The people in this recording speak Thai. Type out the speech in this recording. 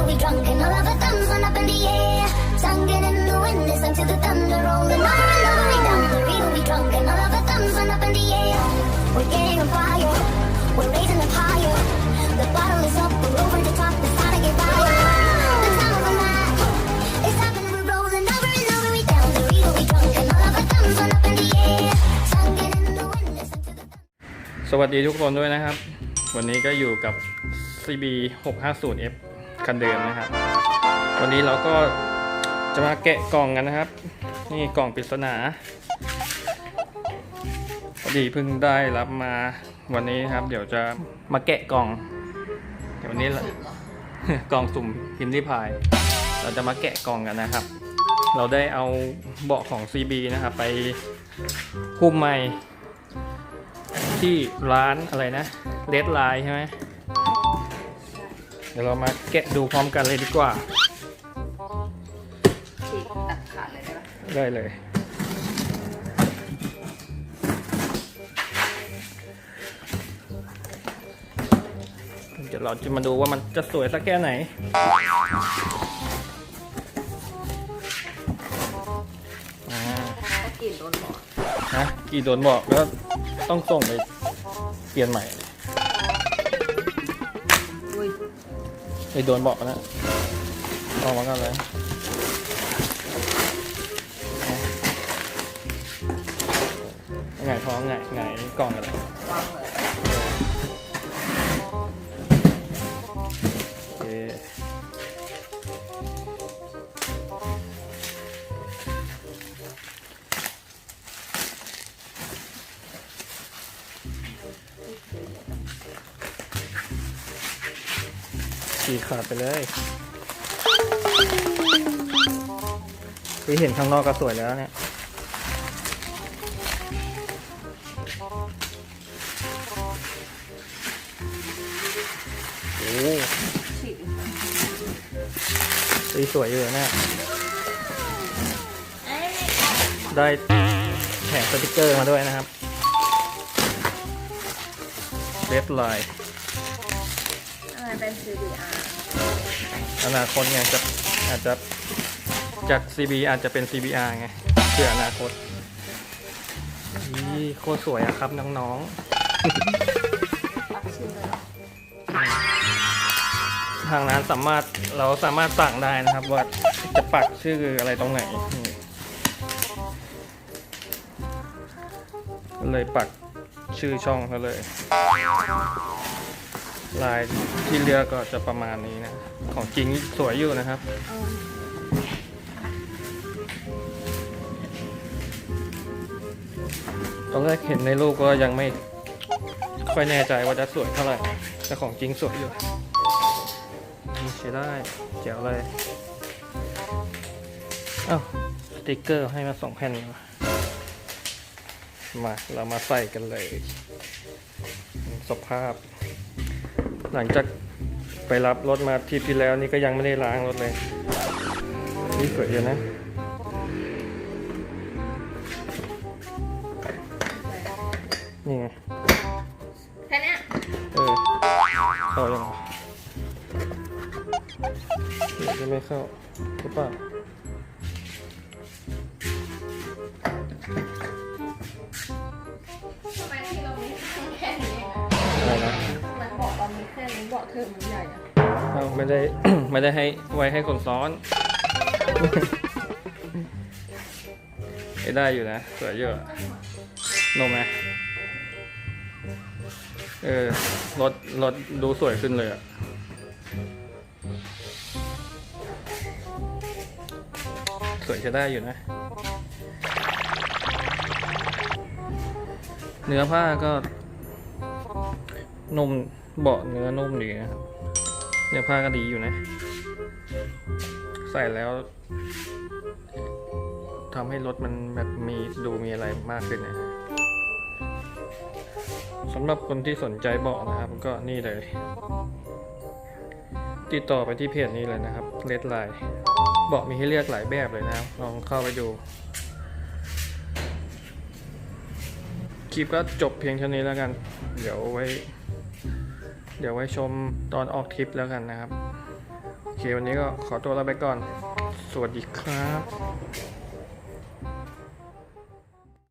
will be drunk and all of our thumbs went up in the air. Singing in the wind, listen to the thunder rolling over and over and down. The river will be drunk and all of our thumbs went up in the air. We're getting on fire, we're raising up higher. The bottle is up, we're over the top, it's time to get higher. The time of the night, it's happening, we're rolling over and over and down. The river will be drunk and all of our thumbs went up in the air. Singing in the wind, listen to the thunder. สวัสดีทุกคนด้วยนะครับ วันนี้ก็อยู่กับ CB 650F คันเดิมนะครับ วันนี้เราก็จะมาแกะกล่องกันนะครับ นี่กล่องปริศนาพอดีเพิ่งได้รับมาวันนี้ครับ เดี๋ยวจะมาแกะกล่อง เดี๋ยววันนี้ละกล่องสุ่มพิมพ์ริพาย เราจะมาแกะกล่องกันนะครับ เราได้เอาเบาะของ CB นะครับ ไปหุ้มใหม่ที่ร้านอะไรนะเลดไลน์ใช่ไหม เดี๋ยวเรามาแกะดูพร้อมกันเลยดีกว่า ฉีกตัดขาดเลยได้ปะได้เลย เดี๋ยวเราจะมาดูว่ามันจะสวยสักแค่ไหนอ่าถ้ากลิ่นโดนหมอนนะกี่โดนบอกก็ต้องส่งไปเปลี่ยนใหม่ ไอ้โดนบอกนะออกมากันเลยไงท้องไงไงกล่องอเคฉี กขาดไปเลยที่เห็นข้างนอกก็สวยแล้วเนี่ยโอ้สีสวยอยู่นะได้แถมสติกเกอร์มาด้วยนะครับเล็บลายอะไรเป็น CDR อนาคตไงจะอาจจะจาก CB อาจจะเป็น CBR ไงเพื่ออนาคตนี่โคตรสวยอะครับน้องๆ ทางร้านสามารถเราสามารถสั่งได้นะครับ ว่าจะปักชื่ออะไรตรงไหน เลยปักชื่อช่องเขาเลย ลายที่เลือกก็จะประมาณนี้นะ ของจริงสวยอยู่นะครับ ตอนแรกเห็นในรูปก็ยังไม่ค่อยแน่ใจว่าจะสวยเท่าไหร่ แต่ของจริงสวยอยู่ใช้ได้เจ๋วเลยอ้าวสติกเกอร์ให้มาสองแผ่นมา เรามาใส่กันเลย สภาพ หลังจาก ไปรับรถมาทริปที่แล้วนี่ก็ยังไม่ได้ล้างรถเลย นี่สวยอยู่นะนี่ไงแค่เนี้ยเออเข้ายังเดี๋ยวจะไม่เข้าหรือเปล่า เธอมันใหญ่อะเอาไม่ได้ ไม่ได้ให้ไว้ให้คนซ้อนไอ้ได้อยู่นะ สวยเยอะนมไหมเออรถรถดูสวยขึ้นเลยอะสวยจะได้อยู่นะ เนื้อผ้าก็นุ่ม เบาะเนื้อนุ่มดีนะครับเนื้อผ้าก็ดีอยู่นะ ใส่แล้วทำให้รถมันแบบมีดูมีอะไรมากขึ้นนะสำหรับคนที่สนใจเบาะนะครับ ก็นี่เลย ติดต่อไปที่เพจนี้เลยนะครับเลดไลน์เบาะมีให้เลือกหลายแบบเลยนะครับ ลองเข้าไปดู คลิปก็จบเพียงเท่านี้แล้วกัน เดี๋ยวไว้ เดี๋ยวไว้ชมตอนออกทริปแล้วกันนะครับ โอเควันนี้ก็ขอตัวลาไปก่อน สวัสดีครับ